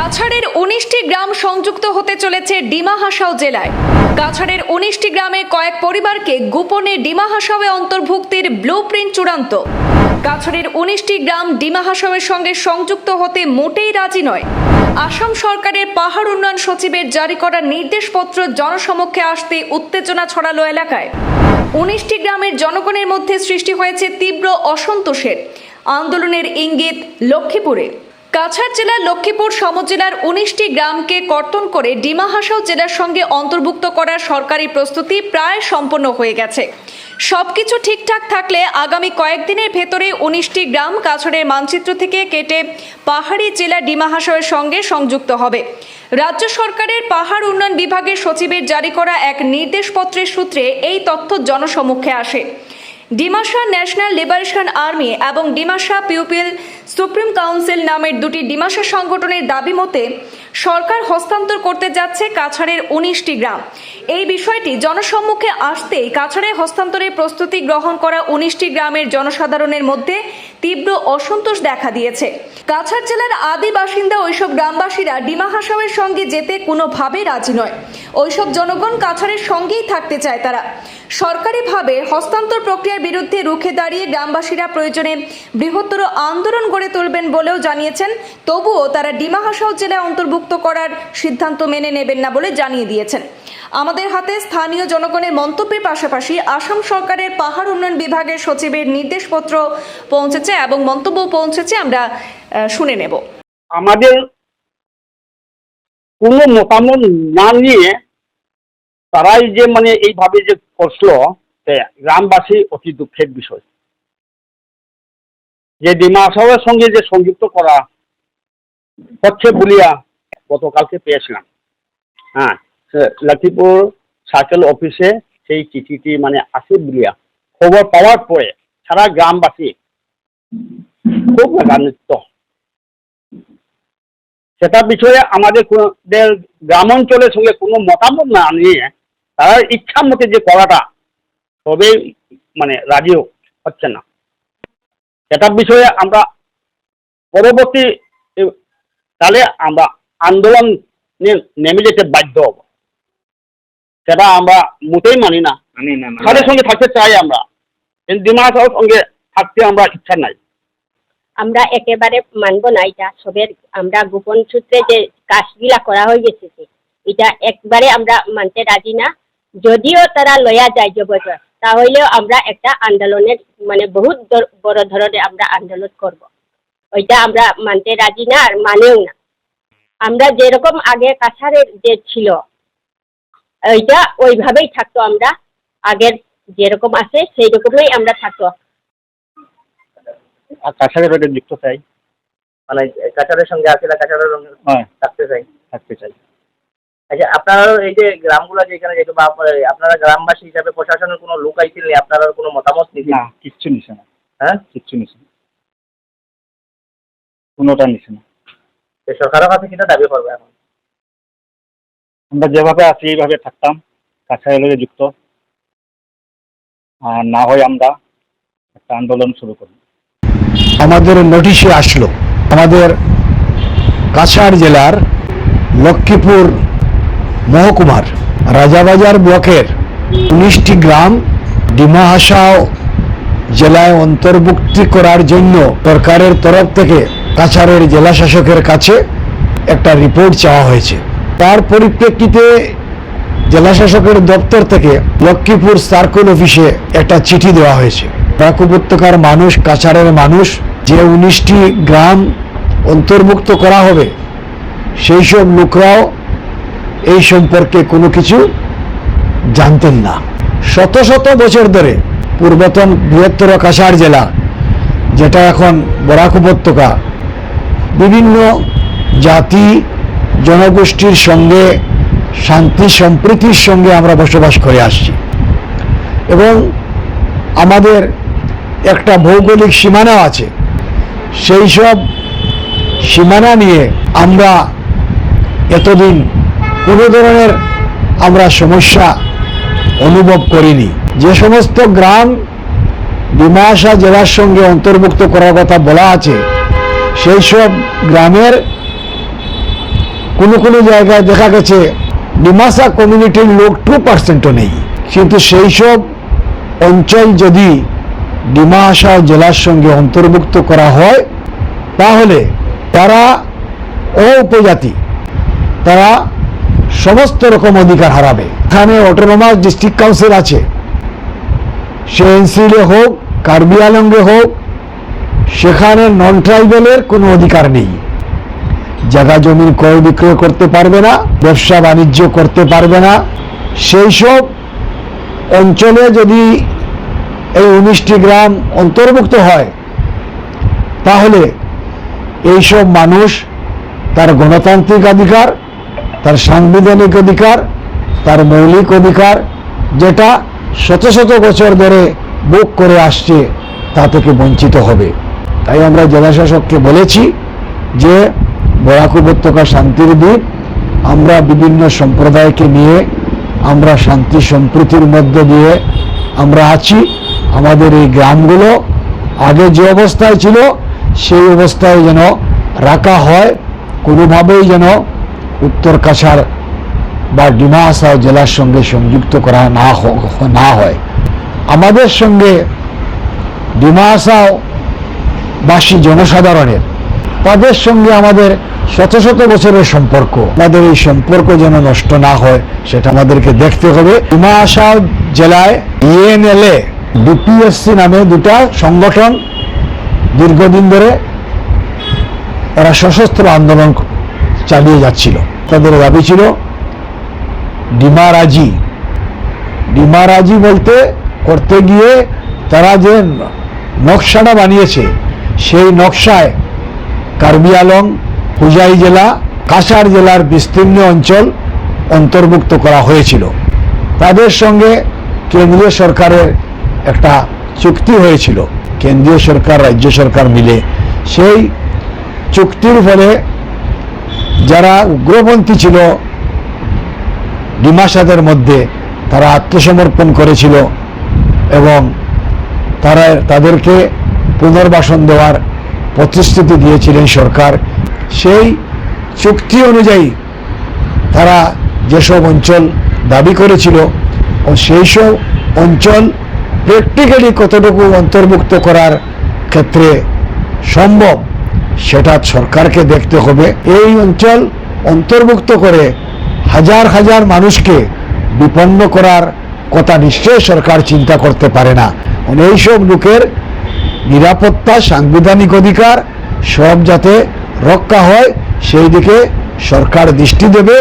কাছাড়ের উনিশটি গ্রাম সংযুক্ত হতে চলেছে ডিমা হাসাও জেলায়। কাছাড়ের উনিশটি গ্রামে কয়েক পরিবারকে গোপনে ডিমা হাসাওয়ে অন্তর্ভুক্তির ব্লু প্রিন্ট চূড়ান্ত। কাছাড়ের উনিশটি গ্রাম ডিমা হাসাওয়ের সঙ্গে সংযুক্ত হতে মোটেই রাজি নয়। আসাম সরকারের পাহাড় উন্নয়ন সচিবের জারি করা নির্দেশপত্র জনসমক্ষে আসতে উত্তেজনা ছড়ালো এলাকায়। উনিশটি গ্রামের জনগণের মধ্যে সৃষ্টি হয়েছে তীব্র অসন্তোষের। আন্দোলনের ইঙ্গিত লক্ষ্মীপুরে। কাছাড় জেলার লক্ষ্মীপুর সমজেলার উনিশটি গ্রামকে কর্তন করে ডিমা হাসাও জেলার সঙ্গে অন্তর্ভুক্ত করার সরকারি প্রস্তুতি প্রায় সম্পন্ন হয়ে গেছে। সবকিছু ঠিকঠাক থাকলে আগামী কয়েকদিনের ভেতরে উনিশটি গ্রাম কাছড়ের মানচিত্র থেকে কেটে পাহাড়ি জেলা ডিমা হাসাওয়ের সঙ্গে সংযুক্ত হবে। রাজ্য সরকারের পাহাড় উন্নয়ন বিভাগের সচিবের জারি করা এক নির্দেশপত্রের সূত্রে এই তথ্য জনসমক্ষে আসে। ডিমাসা ন্যাশনাল লিবারেশন আর্মি এবং ডিমাশা পিউপিল সুপ্রিম কাউন্সিল নামের দুটি ডিমাশা সংগঠনের দাবি মতে সরকার হস্তান্তর করতে যাচ্ছে কাছাড়ের উনিশটি গ্রাম। এই বিষয়টি জনসম্মুখে আসতেই কাছাড়ে হস্তান্তরের প্রস্তুতি গ্রহণ করা উনিশটি গ্রামের জনসাধারণের মধ্যে তীব্র অসন্তোষ দেখা দিয়েছে। কাছাড় জেলার আদি বাসিন্দা ওইসব গ্রামবাসীরা ডিমা হাসাওয়ের সঙ্গে যেতে কোনোভাবেই রাজি নয়। ওইসব জনগণ কাছাড়ের সঙ্গেই থাকতে চায় তারা। সরকারিভাবে হস্তান্তর প্রক্রিয়ার বিরুদ্ধে রুখে দাঁড়িয়ে গ্রামবাসীরা প্রয়োজনে বৃহত্তর আন্দোলন গড়ে তুলবেন বলেও জানিয়েছেন। তবুও তারা ডিমা হাসাও জেলায় অন্তর্ভুক্ত করার সিদ্ধান্ত মেনে নেবেন না বলে জানিয়ে দিয়েছেন। আমাদের হাতে স্থানীয় জনগণের মন্তব্যের পাশাপাশি আসাম সরকারের পাহাড় উন্নয়ন বিভাগের সচিবের নির্দেশপত্র পৌঁছেছে। এবং মন্তব্য পৌঁছেছে, আমরা শুনে নেব। আমাদের কোনো মতামত না নিয়ে তারাই যে মানে এইভাবে যে করছিল গ্রামবাসী অতি দুঃখের বিষয়। যে ডিমা আসামের সঙ্গে যে সংযুক্ত করা হচ্ছে বলিয়া গতকালকে পেয়েছিলাম। হ্যাঁ লক্ষ্মীপুর সার্কেল অফিসে সেই চিঠিটি মানে আছে বলিয়া খবর পাওয়ার পরে সারা গ্রামবাসী খুব রাগান্বিত সেটা বিষয়ে আমাদের কোনো- দের গ্রামাঞ্চলের সঙ্গে কোনো মতামত না নিয়ে তারা ইচ্ছা মতে যে করাটা তবেই মানে রাজি হচ্ছে না। সেটা বিষয়ে আমরা পরবর্তী তাহলে আমরা আন্দোলন নেমে যেতে বাধ্য হব। সেটা আমরা মোটেই মানি না। তাদের সঙ্গে থাকতে চাই আমরা। কিন্তু ডিমাসার সঙ্গে থাকতে আমরা ইচ্ছা নাই। আমরা একেবারে মানব না, এটা সবের, আমরা গোপন সূত্রে যে কাজগুলা করা হয়ে গেছে, এটা একবারে আমরা মানতে রাজি না। যদিও তারা লয়া যায় জবরদস্ত তাহলেও আমরা একটা আন্দোলনের মানে বহুত বড় ধরনের আমরা আন্দোলন করব। ওইটা আমরা মানতে রাজি না আর মানেও না। আমরা যেরকম আগে কাছারের যে ছিল ওইটা ওইভাবেই থাকতো আমরা। আগের যেরকম আছে সেই রকমই আমরা থাকতো। আর কাছাড়ের ওটা যুক্ত চাই। মানে কাছাড়ের সঙ্গে আছে না কাছাড়ের সঙ্গে হ্যাঁ। থাকতে চাই? থাকতে চাই। আচ্ছা আপনারা এই যে গ্রামগুলো যেখানে যেহেতু বা আপনারা- গ্রামবাসী হিসাবে প্রশাসনের কোনো লোক আইছিলেন আপনারা কোনো মতামত নিছেন না? কিচ্ছু নিছে না। হ্যাঁ? কিচ্ছু নিছে না। কোনোটা নিছে না। সরকারের কাছে কিনা দাবি করবে এখন। আমরা যেভাবে আছি এইভাবে থাকতাম। কাছাড়ের যুক্ত। আর না হয় আমরা একটা আন্দোলন শুরু করি। আমাদের নোটিশে আসলো। আমাদের কাছাড় জেলার লক্ষ্মীপুর মহকুমার, রাজাবাজার ব্লকের উনিশটি গ্রাম ডিমা হাসাও জেলায় অন্তর্ভুক্তি করার জন্য সরকারের তরফ থেকে কাছাড়ের জেলা শাসকের কাছে একটা রিপোর্ট চাওয়া হয়েছে। তার পরিপ্রেক্ষিতে জেলা শাসকের দপ্তর থেকে লক্ষ্মীপুর সার্কেল অফিসে একটা চিঠি দেওয়া হয়েছে। ব্রাক উপত্যকার মানুষ, কাছাড়ের মানুষ যে উনিশটি গ্রাম অন্তর্ভুক্ত করা হবে, সেই সব লোকরাও এই সম্পর্কে কোনো কিছু জানতেন না। শত শত বছর ধরে পূর্বতন বৃহত্তর কাছাড় জেলা, যেটা এখন বরাক উপত্যকা, বিভিন্ন জাতি জনগোষ্ঠীর সঙ্গে, শান্তি সম্প্রীতির সঙ্গে আমরা বসবাস করে আসছি। এবং আমাদের একটা ভৌগোলিক সীমানাও আছে। সেই সব সীমানা নিয়ে আমরা এতদিন কোনো ধরনের আমরা সমস্যা অনুভব করিনি। যে সমস্ত গ্রাম ডিমাসা জেলার সঙ্গে অন্তর্ভুক্ত করার কথা বলা আছে, সেই সব গ্রামের কোনো কোনো জায়গায় দেখা গেছে ডিমাসা কমিউনিটির লোক টু পার্সেন্টও নেই। কিন্তু সেই সব অঞ্চল যদি ডিমা হাসাও জেলার সঙ্গে অন্তর্ভুক্ত করা হয়, তাহলে তারা উপজাতি তারা সমস্ত রকম অধিকার হারাবে। এখানে অটোনোমাস ডিস্ট্রিক্ট কাউন্সিল আছে। সে এনসিলে হোক, কার্বি আলঙ্গে হোক, সেখানে নন ট্রাইবেলের কোনো অধিকার নেই। জায়গা জমি ক্রয় বিক্রয় করতে পারবে না, ব্যবসা বাণিজ্য করতে পারবে না। সেই সব অঞ্চলে যদি এই উনিশটি গ্রাম অন্তর্ভুক্ত হয়, তাহলে এইসব মানুষ তার গণতান্ত্রিক অধিকার, তার সাংবিধানিক অধিকার, তার মৌলিক অধিকার, যেটা শত শত বছর ধরে বুক করে আসছে, তা থেকে বঞ্চিত হবে। তাই আমরা জেলাশাসককে বলেছি যে, বরাক উপত্যকা শান্তির দ্বীপ, আমরা বিভিন্ন সম্প্রদায়কে নিয়ে, আমরা শান্তি সম্প্রীতির মধ্য দিয়ে আমরা আছি। আমাদের এই গ্রামগুলো আগে যে অবস্থায় ছিল, সেই অবস্থায় যেন রাখা হয়, কোনোভাবেই যেন উত্তর কাছাড় বা ডিমা হাসাও জেলার সঙ্গে সংযুক্ত করা না না হয়। আমাদের সঙ্গে ডিমা হাসাও বাসী জনসাধারণের, তাদের সঙ্গে আমাদের শত শত বছরের সম্পর্ক। আমাদের এই সম্পর্ক যেন নষ্ট না হয়, সেটা আমাদেরকে দেখতে হবে। ডিমাহাসাও জেলায় ইএনএলএ ডিপিএসসি নামে দুটা সংগঠন দীর্ঘদিন ধরে এরা সশস্ত্র আন্দোলন চালিয়ে যাচ্ছিল। তাদের দাবি ছিল ডিমারাজি ডিমারাজি বলতে করতে গিয়ে তারা যে নকশাটা বানিয়েছে, সেই নকশায় কার্বি আলং, হুজাই জেলা, কাছাড় জেলার বিস্তীর্ণ অঞ্চল অন্তর্ভুক্ত করা হয়েছিল। তাদের সঙ্গে কেন্দ্রীয় সরকারের একটা চুক্তি হয়েছিল, কেন্দ্রীয় সরকার, রাজ্য সরকার মিলে। সেই চুক্তির ফলে যারা উগ্রপন্থী ছিল ডিমাসাদের মধ্যে তারা আত্মসমর্পণ করেছিল এবং তারা তাদেরকে পুনর্বাসন দেওয়ার প্রতিশ্রুতি দিয়েছিলেন সরকার। সেই চুক্তি অনুযায়ী তারা যেসব অঞ্চল দাবি করেছিল, ও সেই সব অঞ্চল প্র্যাকটিক্যালি কতটুকু অন্তর্ভুক্ত করার ক্ষেত্রে সম্ভব, সেটা সরকারকে দেখতে হবে। এই অঞ্চল অন্তর্ভুক্ত করে হাজার হাজার মানুষকে বিপন্ন করার কথা নিশ্চয় সরকার চিন্তা করতে পারে না। এইসব লোকের নিরাপত্তা, সাংবিধানিক অধিকার সব যাতে রক্ষা হয়, সেই দিকে সরকার দৃষ্টি দেবে।